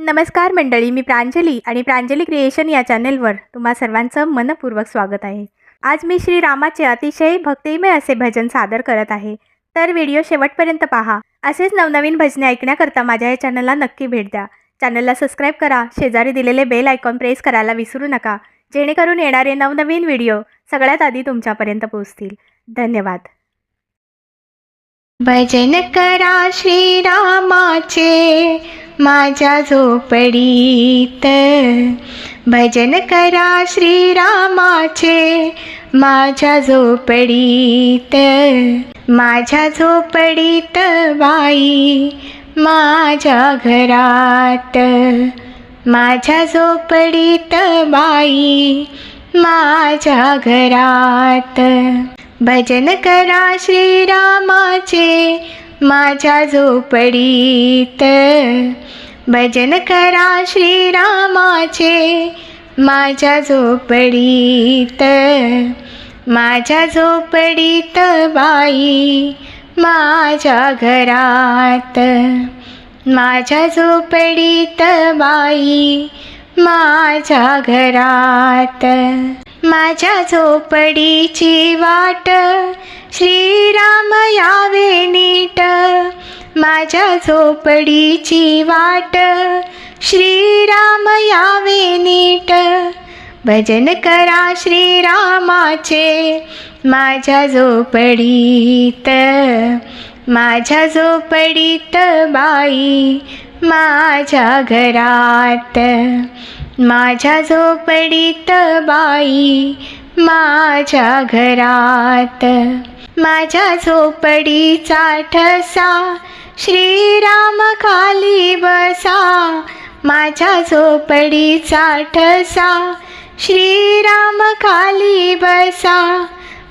नमस्कार मंडळी मी प्रांजली आणि प्रांजली क्रिएशन या चॅनेलवर तुम्हा सर्वांचं मनपूर्वक स्वागत आहे. आज मी श्रीरामाचे अतिशय भक्तिमय असे भजन सादर करत आहे. तर व्हिडिओ शेवटपर्यंत पहा. असेच नवनवीन भजने ऐकण्याकरता माझ्या या चॅनलला नक्की भेट द्या. चॅनलला सबस्क्राईब करा. शेजारी दिलेले बेल आयकॉन प्रेस करायला विसरू नका. जेणेकरून येणारे नवनवीन व्हिडिओ सगळ्यात आधी तुमच्यापर्यंत पोहोचतील. धन्यवाद. भजन करा श्रीरामाचे माझ्या झोपडीत. भजन करा श्रीरामाचे माझ्या झोपडीत. माझ्या झोपडीत बाई माझ्या घरात. माझ्या झोपडीत बाई माझ्या घरात. भजन करा श्रीरामाचे माझ्या झोपडीत. भजन करा श्रीरामाचे माझ्या झोपडीत. माझ्या झोपडीत बाई माझ्या घरात. माझ्या झोपडीत बाई माझ्या घरात. माझ्या झोपडीची वाट. श्रीराम यावे नीट. माझ्या झोपडीची वाट. श्रीराम यावे नीट. भजन करा श्रीरामाचे माझ्या झोपडीत. माझ्या झोपडीत बाई माझ्या घरात. माझ्या झोपडीत बाई माझ्या घरात. माझ्या झोपडीचा ठसा श्रीराम खाली बसा. माझ्या झोपडीचा ठसा श्रीराम खाली बसा.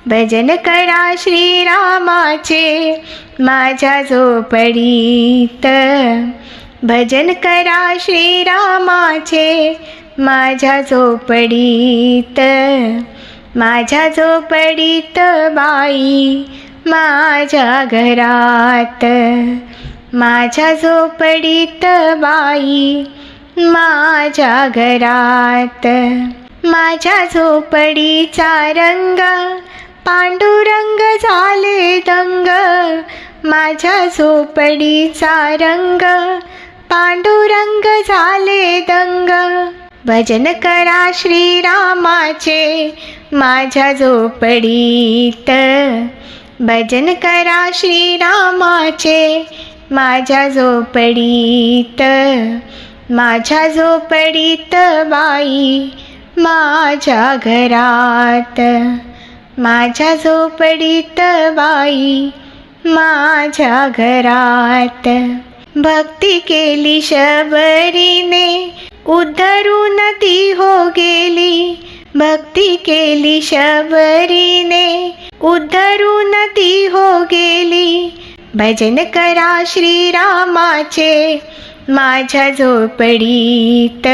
भजन करा श्रीरामाचे माझ्या झोपडीत भजन करा श्रीरामाचे. माझ्या झोपडीत माझ्या झोपडीत बाई माझ्या घरात. माझ्या झोपडीत बाई माझ्या घरात. माझ्या झोपडीचा रंग पांडुरंग झाले दंग माझ्या झोपडीचा रंग. पांडुरंग झाले दंग भजन करा श्रीरामाचे माझ्या झोपडीत. भजन करा श्रीरामाचे माझ्या झोपडीत. माझ्या झोपडीत बाई माझ्या घरात. माझ्या झोपडीत बाई माझ्या घरात. भक्ती केली शबरीने उद्धरून ती हो गेली. भक्ती केली शबरीने उद्धरून ती हो गेली. भजन करा श्रीरामाचे माझ्या झोपडीत.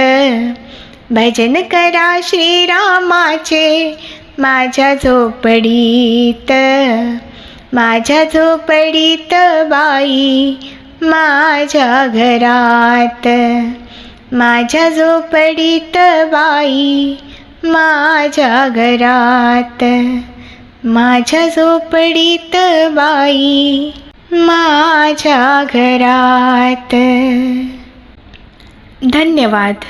भजन करा श्रीरामाचे माझ्या झोपडीत माझ्या झोपडीत बाई माझ्या घरात. माझ्या झोपडीत बाई माझ्या घरात. माझ्या झोपडीत बाई माझ्या घरात. धन्यवाद.